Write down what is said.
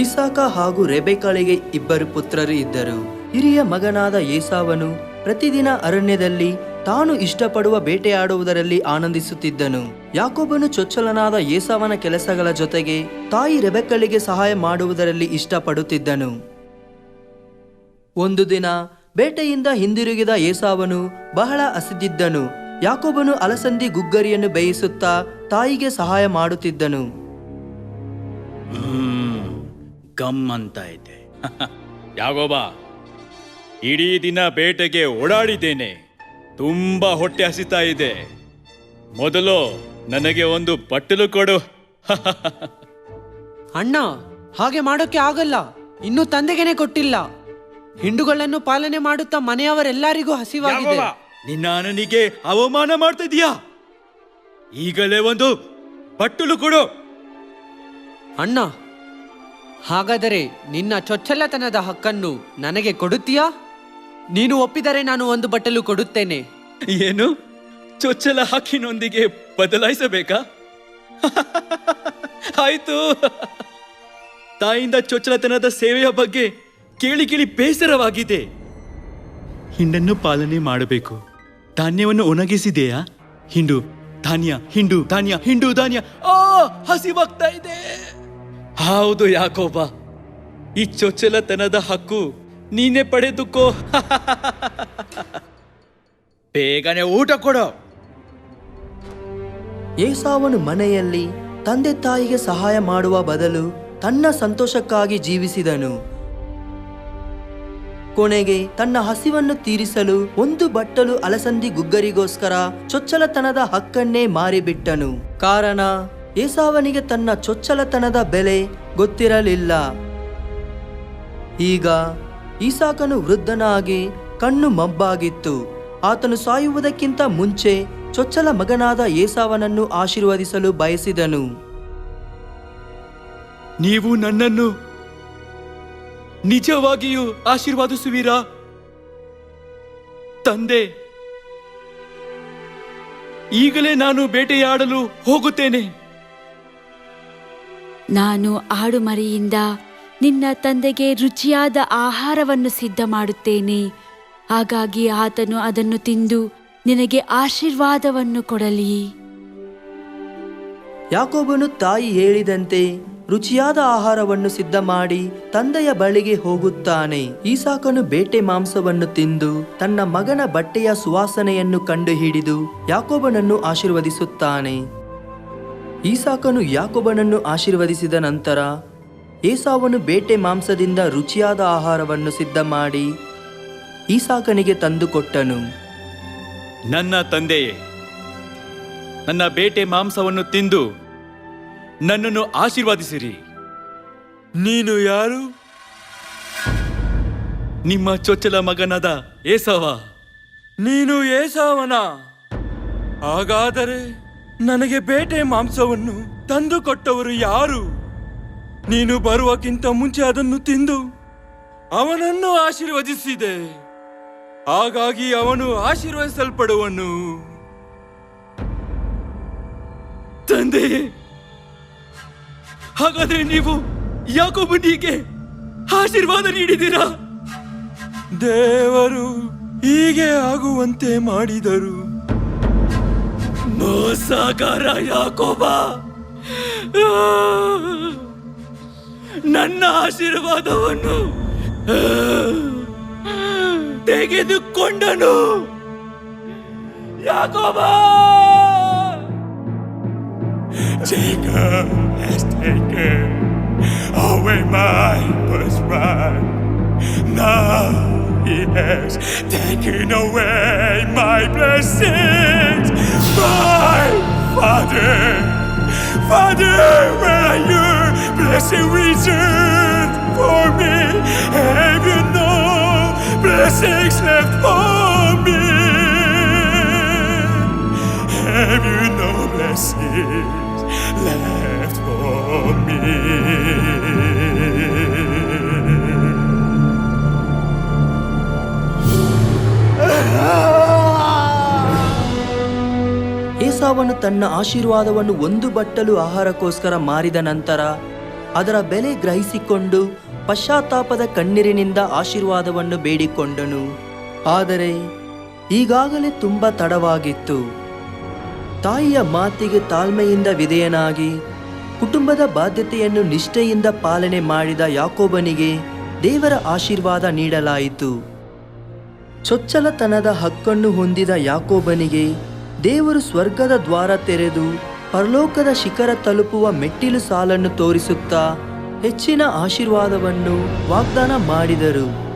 ಈಸಾಕ ಹಾಗೂ ರೆಬೆಕಾಳಿಗೆ ಇಬ್ಬರು ಪುತ್ರರು ಇದ್ದರು. ಹಿರಿಯ ಮಗನಾದ ಏಸಾವನು ಪ್ರತಿದಿನ ಅರಣ್ಯದಲ್ಲಿ ತಾನು ಇಷ್ಟಪಡುವ ಬೇಟೆಯಾಡುವುದರಲ್ಲಿ ಆನಂದಿಸುತ್ತಿದ್ದನು. ಯಾಕೋಬನು ಚೊಚ್ಚಲನಾದ ಏಸಾವನ ಕೆಲಸಗಳ ಜೊತೆಗೆ ತಾಯಿ ರೆಬೆಕಳಿಗೆ ಸಹಾಯ ಮಾಡುವುದರಲ್ಲಿ ಇಷ್ಟಪಡುತ್ತಿದ್ದನು. ಒಂದು ದಿನ ಬೇಟೆಯಿಂದ ಹಿಂದಿರುಗಿದ ಏಸಾವನು ಬಹಳ ಹಸಿದಿದ್ದನು. ಯಾಕೋಬನು ಅಲಸಂದಿ ಗುಗ್ಗರಿಯನ್ನು ಬೇಯಿಸುತ್ತಾ ತಾಯಿಗೆ ಸಹಾಯ ಮಾಡುತ್ತಿದ್ದನು. ಗಮ್ ಅಂತ ಇದೆ. ಬಾ ಇಡೀ ದಿನ ಬೇಟೆಗೆ ಓಡಾಡಿದ್ದೇನೆ. ತುಂಬಾ ಹೊಟ್ಟೆ ಹಸಿತಾ ಇದೆ. ಮೊದಲು ನನಗೆ ಒಂದು ಬಟ್ಟಲು ಕೊಡು. ಅಣ್ಣ ಹಾಗೆ ಮಾಡೋಕೆ ಆಗಲ್ಲ. ಇನ್ನೂ ತಂದೆಗೆನೆ ಕೊಟ್ಟಿಲ್ಲ. ಹಿಂಡುಗಳನ್ನು ಪಾಲನೆ ಮಾಡುತ್ತಾ ಮನೆಯವರೆಲ್ಲರಿಗೂ ಹಸಿವಾಗಿದೆ. ಯಾಗೋಬ, ನಿನ್ನ ನನಗೆ ಅವಮಾನ ಮಾಡ್ತಿದ್ಯಾ ಈಗಲೇ ಒಂದು ಬಟ್ಟಲು ಕೊಡು. ಅಣ್ಣ ಹಾಗಾದರೆ ನಿನ್ನ ಚೊಚ್ಚಲತನದ ಹಕ್ಕನ್ನು ನನಗೆ ಕೊಡುತ್ತೀಯಾ? ನೀನು ಒಪ್ಪಿದರೆ ನಾನು ಒಂದು ಬಟ್ಟಲು ಕೊಡುತ್ತೇನೆ. ಏನು? ಚೊಚ್ಚಲ ಹಕ್ಕಿನೊಂದಿಗೆ ಬದಲಾಯಿಸಬೇಕಾ? ಆಯ್ತು. ತಾಯಿಂದ ಚೊಚ್ಚಲತನದ ಸೇವೆಯ ಬಗ್ಗೆ ಕೇಳಿ ಕೇಳಿ ಬೇಸರವಾಗಿದೆ. ಹಿಂಡನ್ನು ಪಾಲನೆ ಮಾಡಬೇಕು. ಧಾನ್ಯವನ್ನು ಒಣಗಿಸಿದೆಯಾ? ಹಿಂಡು, ಧಾನ್ಯ ಹಿಂಡು ಧಾನ್ಯ ಹಿಂಡು, ಧಾನ್ಯ. ಆ ಹಸಿವಾಗ್ತಾ ಇದೆ. ಹೌದು ಯಾಕೋಬ ಈ ಚೊಚ್ಚಲತನದ ಹಕ್ಕು ನೀನೇ ಪಡೆದುಕೋ. ಬೇಗನೆ ಊಟ ಕೊಡು. ಏಸಾವನು ಮನೆಯಲ್ಲಿ ತಂದೆ ತಾಯಿಗೆ ಸಹಾಯ ಮಾಡುವ ಬದಲು ತನ್ನ ಸಂತೋಷಕ್ಕಾಗಿ ಜೀವಿಸಿದನು. ಕೊನೆಗೆ ತನ್ನ ಹಸಿವನ್ನು ತೀರಿಸಲು ಒಂದು ಬಟ್ಟಲು ಅಲಸಂದಿ ಗುಗ್ಗರಿಗೋಸ್ಕರ ಚೊಚ್ಚಲತನದ ಹಕ್ಕನ್ನೇ ಮಾರಿಬಿಟ್ಟನು. ಕಾರಣ ಏಸಾವನಿಗೆ ತನ್ನ ಚೊಚ್ಚಲತನದ ಬೆಲೆ ಗೊತ್ತಿರಲಿಲ್ಲ. ಈಗ ಈಸಾಕನು ವೃದ್ಧನಾಗಿ ಕಣ್ಣು ಮಬ್ಬಾಗಿತ್ತು ಆತನು ಸಾಯುವುದಕ್ಕಿಂತ ಮುಂಚೆ ಚೊಚ್ಚಲ ಮಗನಾದ ಏಸಾವನನ್ನು ಆಶೀರ್ವದಿಸಲು ಬಯಸಿದನು. ನೀವು ನನ್ನನ್ನು ನಿಜವಾಗಿಯೂ ಆಶೀರ್ವಾದಿಸುವಿರಾ? ತಂದೆ, ಈಗಲೇ ನಾನು ಬೇಟೆಯಾಡಲು ಹೋಗುತ್ತೇನೆ. ನಾನು ಆಡುಮರಿಯಿಂದ ನಿನ್ನ ತಂದೆಗೆ ರುಚಿಯಾದ ಆಹಾರವನ್ನು ಸಿದ್ಧ ಮಾಡುತ್ತೇನೆ ಹಾಗಾಗಿ ಆತನು ಅದನ್ನು ತಿಂದು ನಿನಗೆ ಆಶೀರ್ವಾದವನ್ನು ಕೊಡಲಿ. ಯಾಕೋಬನು ತಾಯಿ ಹೇಳಿದಂತೆ ರುಚಿಯಾದ ಆಹಾರವನ್ನು ಸಿದ್ಧ ಮಾಡಿ ತಂದೆಯ ಬಳಿಗೆ ಹೋಗುತ್ತಾನೆ. ಈಸಾಕನು ಬೇಟೆ ಮಾಂಸವನ್ನು ತಿಂದು ತನ್ನ ಮಗನ ಬಟ್ಟೆಯ ಸುವಾಸನೆಯನ್ನು ಕಂಡುಹಿಡಿದು ಯಾಕೋಬನನ್ನು ಆಶೀರ್ವದಿಸುತ್ತಾನೆ. ಈಸಾಕನು ಯಾಕೋಬನನ್ನು ಆಶೀರ್ವದಿಸಿದ ನಂತರ ಏಸಾವನು ಬೇಟೆ ಮಾಂಸದಿಂದ ರುಚಿಯಾದ ಆಹಾರವನ್ನು ಸಿದ್ಧ ಮಾಡಿ ಈಸಾಕನಿಗೆ ತಂದುಕೊಟ್ಟನು ನನ್ನ ತಂದೆಯೇ ನನ್ನ ಬೇಟೆ ಮಾಂಸವನ್ನು ತಿಂದು ನನ್ನನ್ನು ಆಶೀರ್ವಾದಿಸಿರಿ. ನೀನು ಯಾರು? ನಿಮ್ಮ ಚೊಚ್ಚಲ ಮಗನಾದ ಏಸವ. ನೀನು ಏಸಾವನ? ಹಾಗಾದರೆ ನನಗೆ ಬೇಟೆ ಮಾಂಸವನ್ನು ತಂದು ಕೊಟ್ಟವರು ಯಾರು? ನೀನು ಬರುವಕ್ಕಿಂತ ಮುಂಚೆ ಅದನ್ನು ತಿಂದು ಅವನನ್ನು ಆಶೀರ್ವದಿಸಿದೆ. ಹಾಗಾಗಿ ಅವನು ಆಶೀರ್ವದಿಸಲ್ಪಡುವನು. ತಂದೆ, ಹಾಗಾದ್ರೆ ನೀವು ಯಾಕೊಬ್ಬನಿಗೆ ಆಶೀರ್ವಾದ ನೀಡಿದ್ದೀರಾ? ದೇವರು ಹೀಗೆ ಆಗುವಂತೆ ಮಾಡಿದರು. ಮೋಸಗಾರ ಯಾಕೋಬ ನನ್ನ ಆಶೀರ್ವಾದವನ್ನು ತೆಗೆದುಕೊಂಡನು ಯಾಕೋಬ Jacob has taken away my birthright. Now he has taken away my blessings. My Father, Father, where are your blessing reserved for me? Have you no blessings left for me? Have you no blessings left for me? ಏಸಾವನು ತನ್ನ ಆಶೀರ್ವಾದವನ್ನು ಒಂದು ಬಟ್ಟಲು ಆಹಾರಕ್ಕೋಸ್ಕರ ಮಾರಿದ ನಂತರ ಅದರ ಬೆಲೆ ಗ್ರಹಿಸಿಕೊಂಡು ಪಶ್ಚಾತ್ತಾಪದ ಕಣ್ಣೀರಿನಿಂದ ಆಶೀರ್ವಾದವನ್ನು ಬೇಡಿಕೊಂಡನು. ಆದರೆ ಈಗಾಗಲೇ ತುಂಬ ತಡವಾಗಿತ್ತು. ತಾಯಿಯ ಮಾತಿಗೆ ತಾಳ್ಮೆಯಿಂದ ವಿಧೇಯನಾಗಿ ಕುಟುಂಬದ ಬಾಧ್ಯತೆಯನ್ನು ನಿಷ್ಠೆಯಿಂದ ಪಾಲನೆ ಮಾಡಿದ ಯಾಕೋಬನಿಗೆ ದೇವರ ಆಶೀರ್ವಾದ ನೀಡಲಾಯಿತು. ಚೊಚ್ಚಲತನದ ಹಕ್ಕನ್ನು ಹೊಂದಿದ ಯಾಕೋಬನಿಗೆ ದೇವರು ಸ್ವರ್ಗದ ದ್ವಾರ ತೆರೆದು ಪರಲೋಕದ ಶಿಖರ ತಲುಪುವ ಮೆಟ್ಟಿಲು ಸಾಲನ್ನು ತೋರಿಸುತ್ತಾ ಹೆಚ್ಚಿನ ಆಶೀರ್ವಾದವನ್ನು ವಾಗ್ದಾನ ಮಾಡಿದರು.